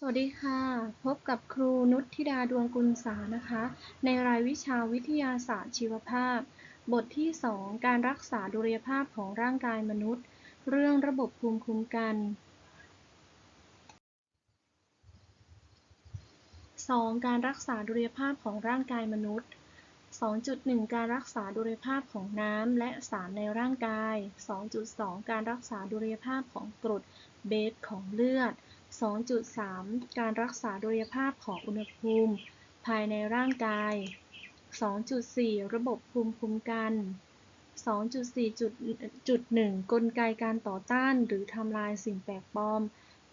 สวัสดีค่ะ พบกับครูนุชธิดาดวงกุลสานะคะ ในรายวิชาวิทยาศาสตร์ชีวภาพ บทที่ 2 การรักษาดุลยภาพของร่างกายมนุษย์ เรื่องระบบภูมิคุ้มกัน 2. การรักษาดุลยภาพของร่างกายมนุษย์ 2.1 การรักษาดุลยภาพของน้ำและสารในร่างกาย 2.2 การรักษาดุลยภาพของกรดเบสของเลือด 2.3 การรักษาดุลยภาพของอุณหภูมิ ภายในร่างกาย 2.4 ระบบภูมิคุ้มกัน 2.4.1 กลไกการต่อต้านหรือทำลายสิ่งแปลกปลอม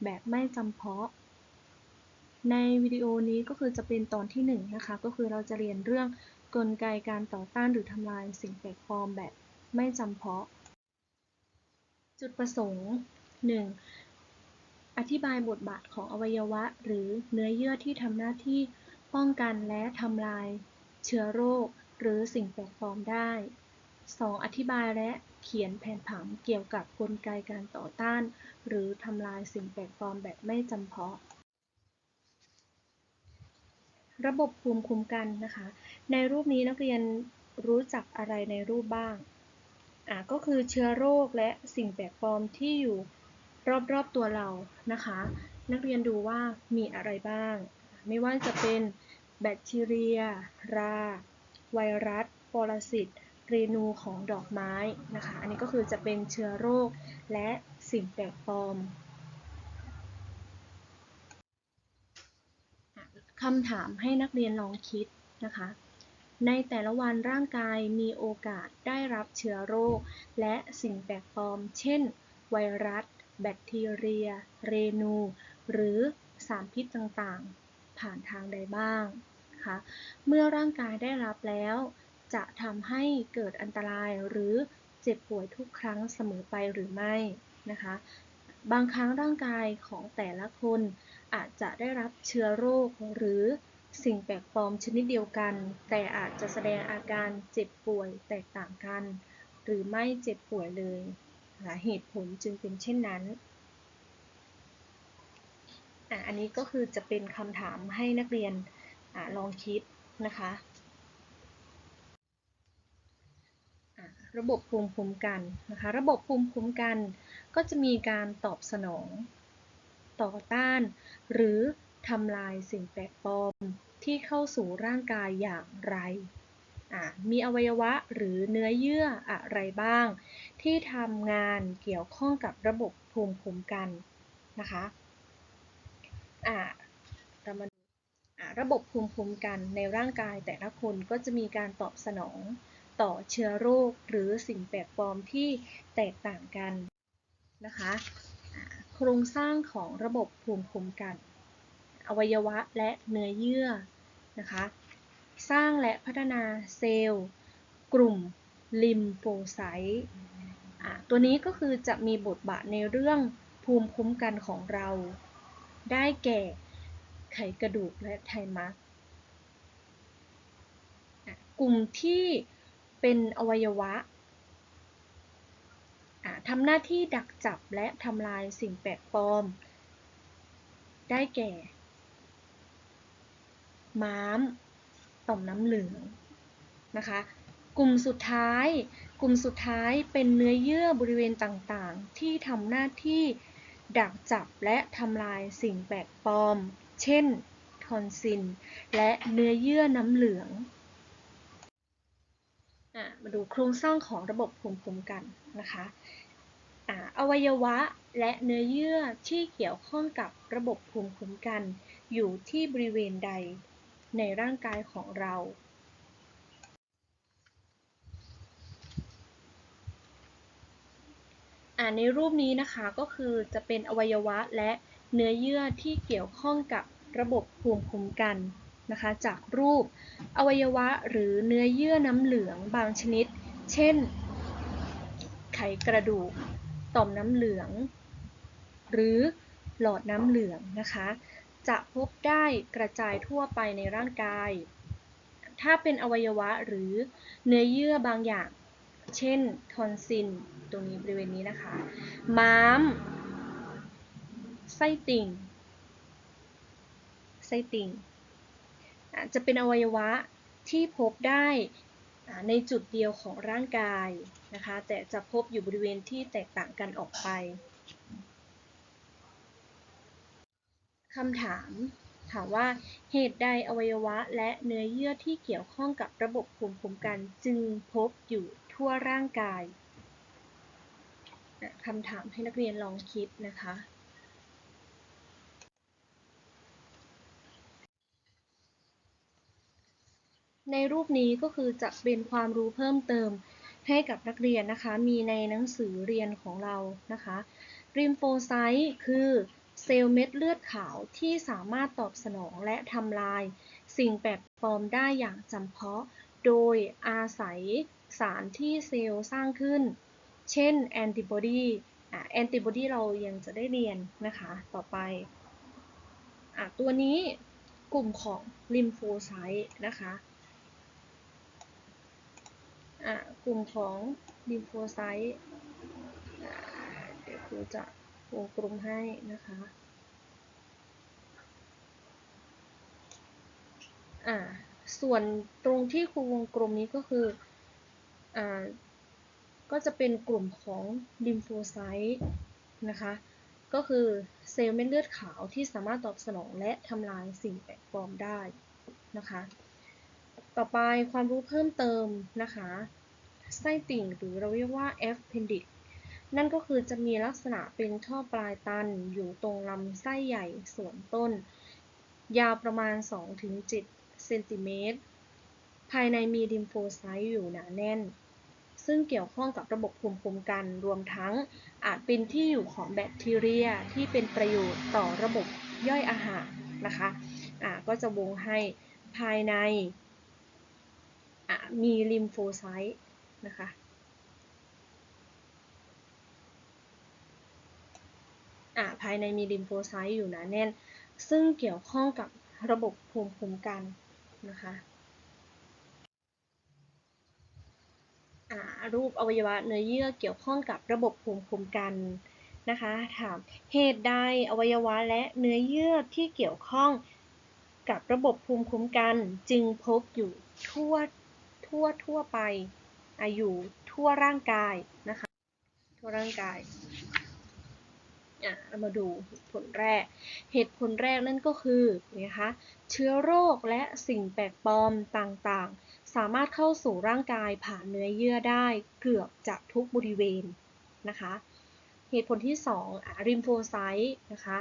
แบบไม่จำเพาะ ในวิดีโอนี้ก็คือจะเป็นตอนที่ 1 นะคะ ก็คือเราจะเรียนเรื่องกลไกการต่อต้านหรือทำลายสิ่งแปลกปลอมแบบไม่จำเพาะ จุดประสงค์ 1. อธิบายบทบาทของอวัยวะ หรือเนื้อเยื่อที่ทำหน้าที่ป้องกันและทำลาย เชื้อโรค หรือสิ่งแปลกปลอมได้ 2. อธิบายและเขียนแผนผังเกี่ยวกับกลไกการต่อต้าน หรือทำลายสิ่งแปลกปลอมแบบไม่จำเพาะ ระบบภูมิคุ้มกันนะคะ ในรูปนี้นักเรียนรู้จักอะไรในรูปบ้าง อ่าก็คือเชื้อโรคและสิ่งแปลกปลอมที่อยู่ รอบๆตัวเรานะคะ นักเรียนดูว่ามีอะไรบ้าง ไม่ว่าจะเป็นแบคทีเรีย รา ไวรัสปรสิตเรนูของดอกไม้นะคะ อันนี้ก็คือจะเป็นเชื้อโรคและสิ่งแปลกปลอมคำถามให้นักเรียนลองคิดนะคะ ในแต่ละวันร่างกายมีโอกาสได้รับเชื้อโรค และสิ่งแปลกปลอม เช่น ไวรัส แบคทีเรีย เรนู หรือสารพิษต่างๆ ผ่านทางใดบ้างคะเมื่อร่างกายได้รับแล้ว จะทำให้เกิดอันตรายหรือเจ็บป่วยทุกครั้งเสมอไปหรือไม่นะคะ บางครั้งร่างกายของแต่ละคนอาจจะได้รับเชื้อโรคหรือสิ่งแปลกปลอมชนิดเดียวกัน แต่อาจจะแสดงอาการเจ็บป่วยแตกต่างกัน หรือไม่เจ็บป่วยเลย เหตุผลจึงเป็นเช่นนั้น อันนี้ก็คือจะเป็นคำถามให้นักเรียนอลองคิดนะคะระบบภูมิคุ้มกันนะคะ ระบบภูมิคุ้มกันก็จะมีการตอบสนอง ต่อต้าน หรือทำลายสิ่งแปลกปลอมที่เข้าสู่ร่างกายอย่างไร มีอวัยวะหรือเนื้อเยื่ออะไรบ้าง ที่ทำงานเกี่ยวข้องกับระบบภูมิคุ้มกันนะคะเรามาระบบภูมิคุ้มกันในร่างกายแต่ละคนก็จะมีการตอบสนองต่อเชื้อโรคหรือสิ่งแปลกปลอมที่แตกต่างกันนะคะโครงสร้างของระบบภูมิคุ้มกัน อวัยวะและเนื้อเยื่อนะคะสร้างและพัฒนาเซลล์ กลุ่มลิมโฟไซต์ ตัวนี้ก็คือจะมีบทบาทในเรื่องภูมิคุ้มกันของเรา ได้แก่ไขกระดูกและไทมัสกลุ่มที่เป็นอวัยวะทำหน้าที่ดักจับและทำลายสิ่งแปลกปลอม ได้แก่ ม้าม ต่อมน้ำเหลืองนะคะ กลุ่มสุดท้าย กลุ่มสุดท้ายเป็นเนื้อเยื่อบริเวณต่างๆ ที่ทำหน้าที่ดักจับและทำลายสิ่งแปลกปลอม เช่น ทอนซิลและเนื้อเยื่อน้ำเหลืองมาดูโครงสร้างของระบบภูมิคุ้มกันนะคะอวัยวะและเนื้อเยื่อที่เกี่ยวข้องกับระบบภูมิคุ้มกัน อยู่ที่บริเวณใดในร่างกายของเรา ในรูปนี้นะคะก็คือจะเป็นอวัยวะและเนื้อเยื่อที่เกี่ยวข้องกับระบบภูมิคุ้มกันนะคะ จากรูปอวัยวะหรือเนื้อเยื่อน้ำเหลืองบางชนิด เช่น ไขกระดูก ต่อมน้ำเหลือง หรือหลอดน้ำเหลืองนะคะ จะพบได้กระจายทั่วไปในร่างกาย ถ้าเป็นอวัยวะหรือเนื้อเยื่อบางอย่าง เช่นทอนซิลตรงนี้บริเวณนี้นะคะ ม้าม ไส้ติ่ง ไส้ติ่ง จะเป็นอวัยวะที่พบได้ในจุดเดียวของร่างกายนะคะ แต่จะพบอยู่บริเวณที่แตกต่างกันออกไปคำถามถามว่าเหตุใดอวัยวะและเนื้อเยื่อที่เกี่ยวข้องกับระบบภูมิคุ้มกันจึงพบอยู่ ทั่วร่างกายคำถามให้นักเรียนลองคิดนะคะ ในรูปนี้ก็คือจะเป็นความรู้เพิ่มเติมให้กับนักเรียนนะคะ มีในหนังสือเรียนของเรานะคะริมโฟไซต์คือเซลล์เม็ดเลือดขาวที่สามารถตอบสนองและทำลาย สิ่งแปลกปลอมได้อย่างจำเพาะ โดยอาศัยสารที่เซลล์สร้างขึ้น เช่นแอนติบอดีแอนติบอดีเรายังจะได้เรียนนะคะต่อไปอตัวนี้กลุ่มของลิมโฟไซต์นะคะะกลุ่มของลิมโฟไซต์เดี๋ยวครูจะวงกลมให้นะคะอ่า ส่วนตรงที่ครูวงกลมนี้ก็คืออ่าก็จะเป็นกลุ่มของลิมโฟไซต์นะคะ ก็คือเซลล์เม็ดเลือดขาวที่สามารถตอบสนองและทำลายสิ่งแปลกปลอมได้นะคะ ต่อไปความรู้เพิ่มเติมนะคะไส้ติ่งหรือเราเรียกว่า appendix นั่นก็คือจะมีลักษณะเป็นท่อปลายตันอยู่ตรงลำไส้ใหญ่ส่วนต้น ยาวประมาณ 2-7 เซนติเมตร ภายในมีดิมโฟไซต์อยู่หนาแน่น ซึ่งเกี่ยวข้องกับระบบภูมิคุ้มกัน รวมทั้งอาจเป็นที่อยู่ของแบคทีเรียที่เป็นประโยชน์ต่อระบบย่อยอาหารนะคะะก็จะวงให้ภายในมีลิมโฟไซต์นะคะภายในมีลิมโฟไซต์อยู่หนาแน่น ซึ่งเกี่ยวข้องกับระบบภูมิคุ้มกัน นะคะรูปอวัยวะเนื้อเยื่อเกี่ยวข้องกับระบบภูมิคุ้มกันนะคะ ถามเหตุใดอวัยวะและเนื้อเยื่อที่เกี่ยวข้องกับระบบภูมิคุ้มกัน จึงพบอยู่ทั่วทั่วทั่วไปออยู่ทั่วร่างกายนะคะ ทั่วร่างกาย เรามาดูเหตุผลแรก เหตุผลแรกนั่นก็คือนะคะเชื้อโรคและสิ่งแปลกปลอมต่างๆ สามารถเข้าสู่ร่างกายผ่านเนื้อเยื่อได้เกือบจะทุกบริเวณนะคะเหตุผลที่2ริมโฟไซต์นะคะ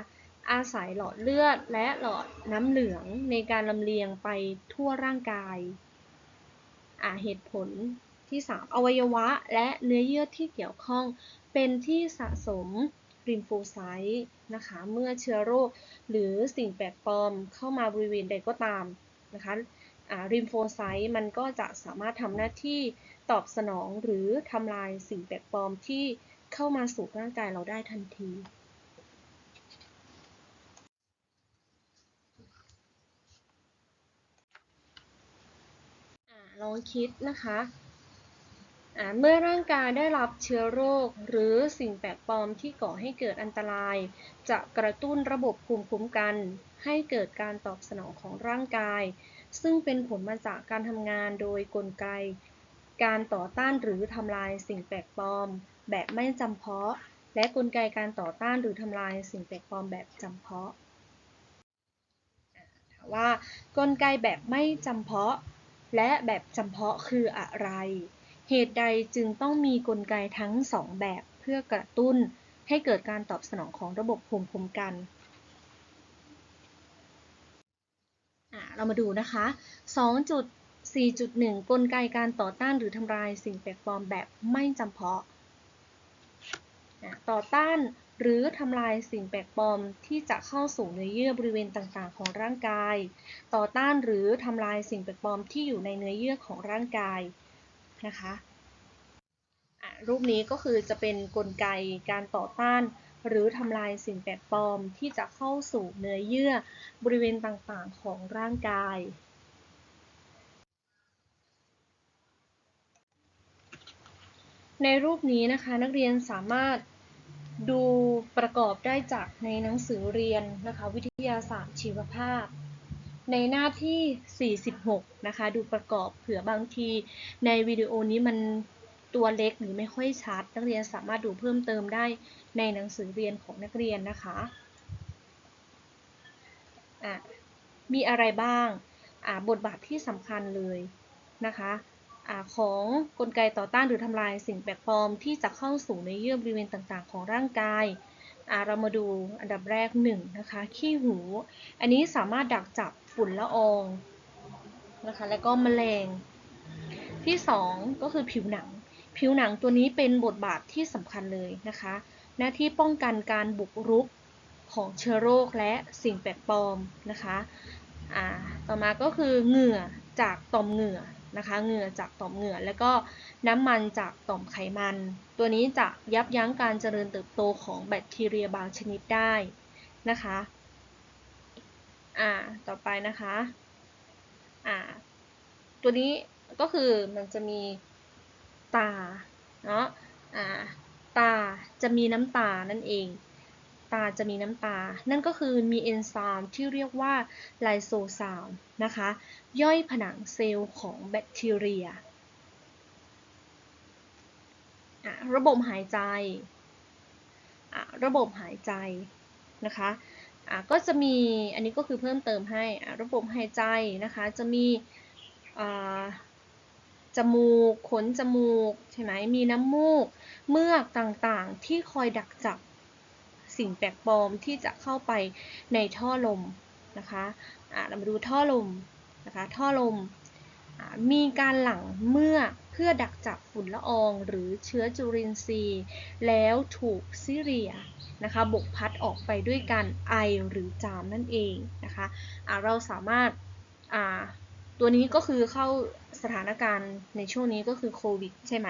อาศัยหลอดเลือดและหลอดน้ำเหลืองในการลำเลียงไปทั่วร่างกายเหตุผลที่ 3 อวัยวะและเนื้อเยื่อที่เกี่ยวข้องเป็นที่สะสม ริมโฟไซต์นะคะ เมื่อเชื้อโรคหรือสิ่งแปลกปลอมเข้ามาบริเวณใดก็ตามนะคะริมโฟไซต์มันก็จะสามารถทำหน้าที่ตอบสนองหรือทำลายสิ่งแปลกปลอมที่เข้ามาสู่ร่างกายเราได้ทันทีลองคิดนะคะ เมื่อร่างกายได้รับเชื้อโรค หรือสิ่งแปลกปลอมที่ก่อให้เกิดอันตราย จะกระตุ้นระบบภูมิคุ้มกัน ให้เกิดการตอบสนองของร่างกาย ซึ่งเป็นผลมาจากการทำงานโดยกลไก การต่อต้านหรือทำลายสิ่งแปลกปลอม แบบไม่จำเพาะ และกลไกการต่อต้านหรือทำลายสิ่งแปลกปลอมแบบจำเพาะว่ากลไกแบบไม่จำเพาะ และแบบจำเพาะคืออะไร เหตุใดจึงต้องมีกลไกทั้งสองแบบเพื่อกระตุ้นให้เกิดการตอบสนองของระบบภูมิคุ้มกัน เรามาดูนะคะ 2.4.1 กลไกการต่อต้านหรือทำลายสิ่งแปลกปลอมแบบไม่จำเพาะ ต่อต้านหรือทำลายสิ่งแปลกปลอมที่จะเข้าสู่เนื้อเยื่อบริเวณต่างๆ ของร่างกาย ต่อต้านหรือทำลายสิ่งแปลกปลอมที่อยู่ในเนื้อเยื่อของร่างกาย นะคะรูปนี้ก็คือจะเป็นนกลไกการต่อต้านหรือทำลายสิ่งแปลกปลอมที่จะเข้าสู่เนื้อเยื่อบริเวณต่างๆของร่างกาย ในรูปนี้นะคะนักเรียนสามารถดูประกอบได้จากในหนังสือเรียนนะคะวิทยาศาสตร์ชีวภาพ ในหน้าที่ 46 นะคะ ดูประกอบเผื่อบางที ในวิดีโอนี้มันตัวเล็กหรือไม่ค่อยชัด นักเรียนสามารถดูเพิ่มเติมได้ในหนังสือเรียนของนักเรียนนะคะะมีอะไรบ้างบทบาทที่สำคัญเลยนะคะอะของกลไกต่อต้านหรือทำลายสิ่งแปลกปลอมที่จะเข้าสู่ในเยื่อบริเวณต่างๆ ของร่างกายเรามาดูอันดับแรกหนึ่งนะคะขี้หู อันนี้สามารถดักจับ ฝุ่นละอองนะคะ แล้วก็แมลง ที่ 2 ก็คือผิวหนัง ผิวหนังตัวนี้เป็นบทบาทที่สำคัญเลยนะคะ หน้าที่ป้องกันการบุกรุกของเชื้อโรคและสิ่งแปลกปลอมนะคะต่อมาก็คือเหงื่อจากต่อมเหงื่อนะคะเหงื่อจากต่อมเหงื่อ แล้วก็น้ำมันจากต่อมไขมัน ตัวนี้จะยับยั้งการเจริญเติบโตของแบคทีเรียบางชนิดได้นะคะ อ่า ต่อไปนะคะ อ่า ตัวนี้ก็คือมันจะมีตา เนาะอ่า ตาจะมีน้ำตานั่นเอง ตาจะมีน้ำตา นั่นก็คือมีเอนไซม์ที่เรียกว่าไลโซซามนะคะ ย่อยผนังเซลล์ของแบคทีเรีย ระบบหายใจ ระบบหายใจนะคะ ก็จะมีอันนี้ก็คือเพิ่มเติมให้ระบบหายใจนะคะจะมีจมูก ขนจมูก ใช่ไหม มีน้ำมูก เมือกต่างๆ ที่คอยดักจับสิ่งแปลกปลอมที่จะเข้าไปในท่อลมนะคะะเรามาดูท่อลมนะคะ ท่อลม มีการหลั่งเมื่อเพื่อดักจับฝุ่นละอองหรือเชื้อจุลินทรีย์ แล้วถูกซิเรีย นะคะบกพัดออกไปด้วยการไอหรือจามนั่นเองนะคะะเราสามารถตัวนี้ก็คือเข้าสถานการณ์ในช่วงนี้ก็คือโควิดใช่ไหม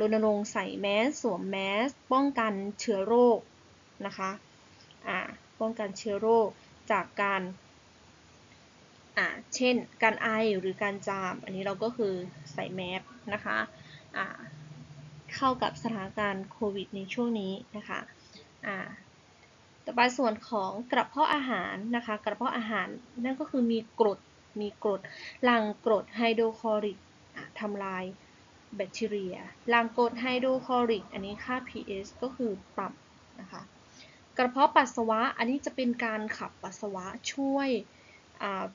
รณรงค์ใส่แมสสวมแมสป้องกันเชื้อโรคนะคะป้องกันเชื้อโรคจากการเช่น การไอหรือการจาม อันนี้เราก็คือใส่แมสนะคะเข้ากับสถานการณ์โควิดในช่วงนี้นะคะ ต่อไปส่วนของกระเพาะอาหารนะคะ กระเพาะอาหารนั่นก็คือมีกรดมีกรดหลั่งกรดไฮโดรคลอริกทำลายแบคทีเรียหลั่งกรดไฮโดรคลอริก อันนี้ค่า pH ก็คือต่ำนะคะ กระเพาะปัสสาวะอันนี้จะเป็นการขับปัสสาวะช่วย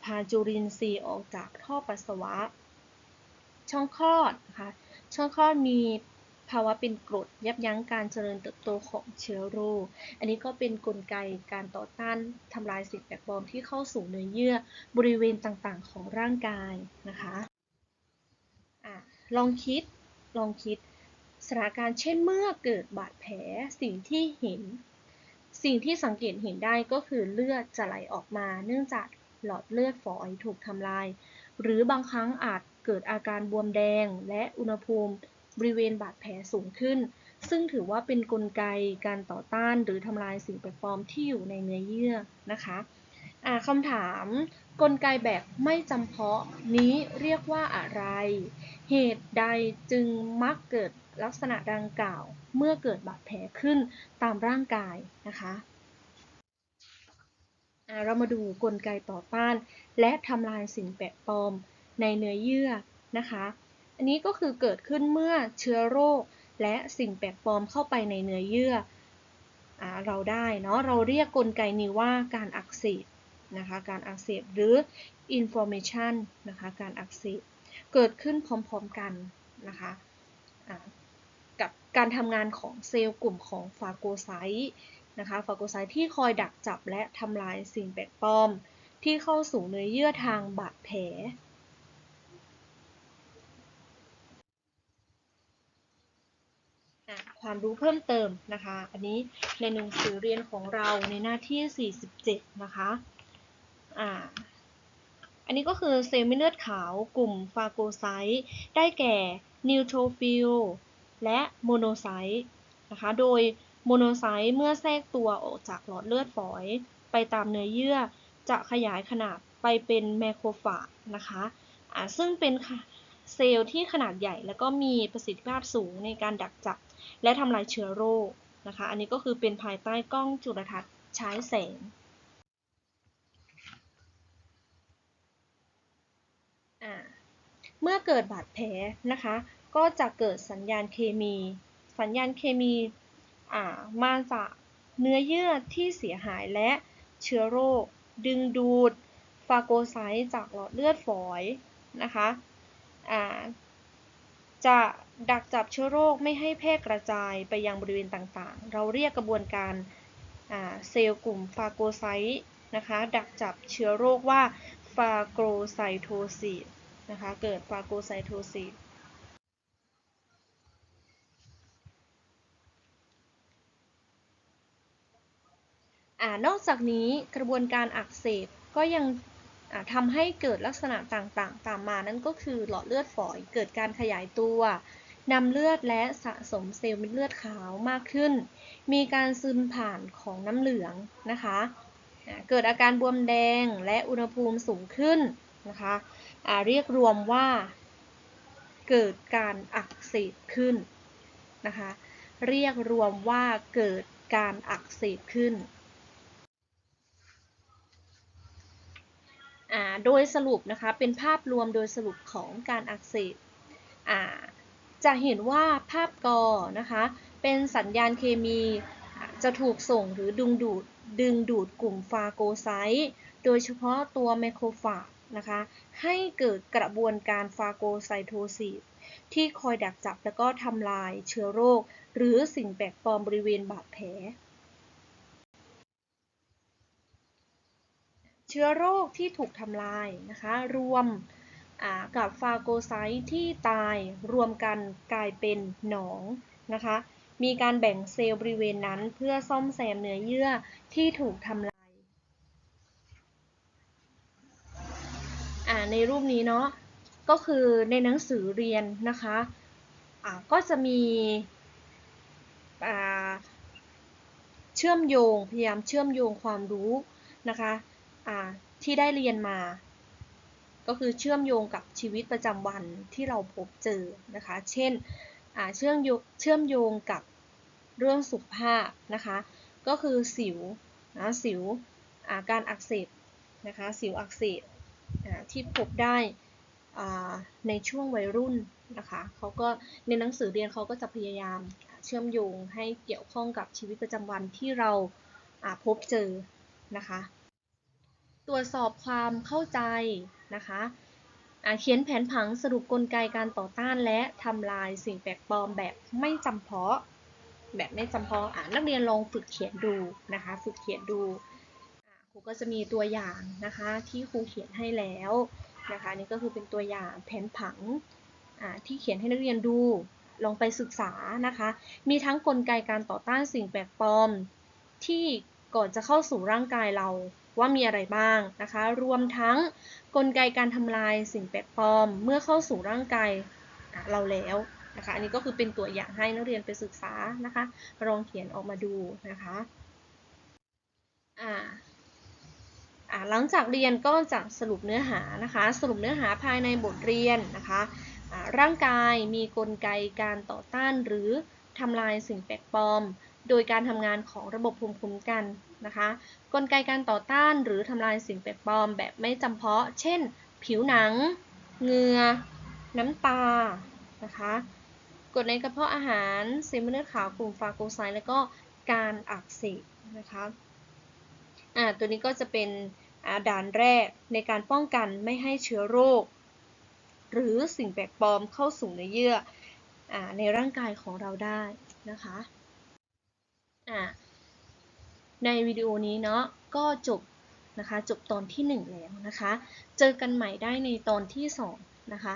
พาจุลินทรีย์ออกจากท่อปัสสาวะ ช่องคลอดนะคะช่องคลอดมี ภาวะเป็นกรดยับยั้งการเจริญเติบโตของเชื้อโรค อันนี้ก็เป็นนกลไกการต่อต้านทำลายสิ่งแปลกปลอมที่เข้าสู่เนื้อเยื่อบริเวณต่างๆ ของร่างกายนะคะอะลองคิด ลองคิดสถานการณ์เช่นเมื่อเกิดบาดแผลสิ่งที่เห็น สิ่งที่สังเกตเห็นได้ก็คือเลือดจะไหลออกมาเนื่องจากหลอดเลือดฝอยถูกทำลาย หรือบางครั้งอาจเกิดอาการบวมแดงและอุณหภูมิ บริเวณบาดแผลสูงขึ้น ซึ่งถือว่าเป็นนกลไกการต่อต้านหรือทำลายสิ่งแปลกปลอมที่อยู่ในเนื้อเยื่อนะคะคำถามกลไกแบบไม่จำเพาะนี้เรียกว่าอะไร เหตุใดจึงมักเกิดลักษณะดังกล่าว เมื่อเกิดบาดแผลขึ้นตามร่างกายนะคะเรามาดูกลไกต่อต้าน และทำลายสิ่งแปลกปลอมในเนื้อเยื่อนะคะ อันนี้ก็คือเกิดขึ้นเมื่อเชื้อโรค และสิ่งแปลกปลอมเข้าไปในเนื้อเยื่ออเราได้เนาะเราเรียกกลไกนี้ว่าการอักเสบนะคะการอักเสบหรือ inflammation นะคะการอักเสบเกิดขึ้นพร้อมๆกันนะคะกับการทำงานของเซลล์กลุ่มของฟาโกไซต์นะคะฟาโกไซต์ที่คอยดักจับและทำลายสิ่งแปลกปลอม ที่เข้าสู่เนื้อเยื่อทางบาดแผล ความรู้เพิ่มเติมนะคะ อันนี้ในหนังสือเรียนของเราในหน้าที่ 47 นะคะอ่าอันนี้ก็คือเซลล์เม็ดเลือดขาวกลุ่มฟาโกไซต์ได้แก่นิวโทรฟิลและโมโนไซต์นะคะ โดยโมโนไซต์เมื่อแทรกตัวออกจากหลอดเลือดฝอย ไปตามเนื้อเยื่อจะขยายขนาดไปเป็นแมโครฟาจนะคะะซึ่งเป็นเซลล์ที่ขนาดใหญ่ แล้วก็มีประสิทธิภาพสูงในการดักจับ และทำลายเชื้อโรคนะคะ อันนี้ก็คือเป็นภายใต้กล้องจุลทรรศน์ใช้แสงเมื่อเกิดบาดแผลนะคะ ก็จะเกิดสัญญาณเคมี สัญญาณเคมีมาจากเนื้อเยื่อที่เสียหายและเชื้อโรค ดึงดูด ฟาโกไซต์จากหลอดเลือดฝอยนะคะอ่าจะ ดักจับเชื้อโรคไม่ให้แพร่กระจายไปยังบริเวณต่างๆ เราเรียกกระบวนการเซลล์กลุ่มฟาโกไซต์นะคะดักจับเชื้อโรคว่าฟาโกไซโทซิสนะคะเกิดฟาโกไซโทซิสนอกจากนี้กระบวนการอักเสบก็ยังอ่าทำให้เกิดลักษณะต่างๆ ตามมานั่นก็คือหลอดเลือดฝอย เกิดการขยายตัว นำเลือดและสะสมเซลล์เม็ดเลือดขาวมากขึ้น มีการซึมผ่านของน้ำเหลืองนะคะ เกิดอาการบวมแดงและอุณหภูมิสูงขึ้นนะคะเรียกรวมว่าเกิดการอักเสบขึ้นนะคะ เรียกรวมว่าเกิดการอักเสบขึ้นอ่าโดยสรุปนะคะ เป็นภาพรวมโดยสรุปของการอักเสบอ่า จะเห็นว่าภาพกอนะคะ เป็นสัญญาณเคมีจะถูกส่งหรือดึงดูดดึงดูดกลุ่มฟาโกไซต์โดยเฉพาะตัวไมโครฟาจนะคะ ให้เกิดกระบวนการฟาโกไซโทซิสที่คอยดักจับแล้วก็ทำลายเชื้อโรค หรือสิ่งแปลกปลอมบริเวณบาดแผล เชื้อโรคที่ถูกทำลายนะคะ รวม กับฟาโกไซต์ที่ตายรวมกันกลายเป็นหนองนะคะ มีการแบ่งเซลล์บริเวณนั้นเพื่อซ่อมแซมเนื้อเยื่อที่ถูกทำลายในรูปนี้เนาะก็คือในหนังสือเรียนนะคะก็จะมีเชื่อมโยงพยายามเชื่อมโยงความรู้นะคะที่ได้เรียนมา ก็คือเชื่อมโยงกับชีวิตประจำวันที่เราพบเจอนะคะ เช่นเชื่อมโยงเชื่อมโยงกับเรื่องสุขภาพนะคะ ก็คือสิวนะสิวการอักเสบนะคะ สิวอักเสบที่พบได้ในช่วงวัยรุ่นนะคะเขาก็ในหนังสือเรียนเขาก็จะพยายามเชื่อมโยงให้เกี่ยวข้องกับชีวิตประจำวันที่เราพบเจอนะคะ ตรวจสอบความเข้าใจ นะคะเขียนแผนผังสรุปกลไกการต่อต้านและทำลายสิ่งแปลกปลอมแบบไม่จำเพาะ แบบไม่จำเพาะนักเรียนลองฝึกเขียนดูนะคะ ฝึกเขียนดูครูก็จะมีตัวอย่างนะคะที่ครูเขียนให้แล้วนะคะนี่ก็คือเป็นตัวอย่างแผนผังที่เขียนให้นักเรียนดูลองไปศึกษานะคะ มีทั้งกลไกการต่อต้านสิ่งแปลกปลอมที่ก่อนจะเข้าสู่ร่างกายเรา ว่ามีอะไรบ้างนะคะ รวมทั้งกลไกการทำลายสิ่งแปลกปลอม เมื่อเข้าสู่ร่างกายเราแล้วนะคะ อันนี้ก็คือเป็นตัวอย่างให้นักเรียนไปศึกษานะคะลองเขียนออกมาดูนะคะอ่าหลังจากเรียนก็จะสรุปเนื้อหานะคะ สรุปเนื้อหาภายในบทเรียนนะคะร่างกายมีกลไกการต่อต้านหรือทำลายสิ่งแปลกปลอม โดยการทำงานของระบบภูมิคุ้มกันนะคะ กลไกการต่อต้านหรือทำลายสิ่งแปลกปลอมแบบไม่จำเพาะ เช่น ผิวหนัง เหงื่อ น้ำตา นะคะกรดในกระเพาะอาหารเซลล์เลือดขาวกลุ่มฟาโกไซต์แล้วก็การอักเสบนะคะอ่าตัวนี้ก็จะเป็นด่านแรกในการป้องกันไม่ให้เชื้อโรค หรือสิ่งแปลกปลอมเข้าสู่ในเยื่ออในร่างกายของเราได้นะคะ ในวิดีโอนี้เนาะก็จบนะคะจบตอนที่ 1 แล้วนะคะ เจอกันใหม่ได้ในตอนที่ 2 นะคะ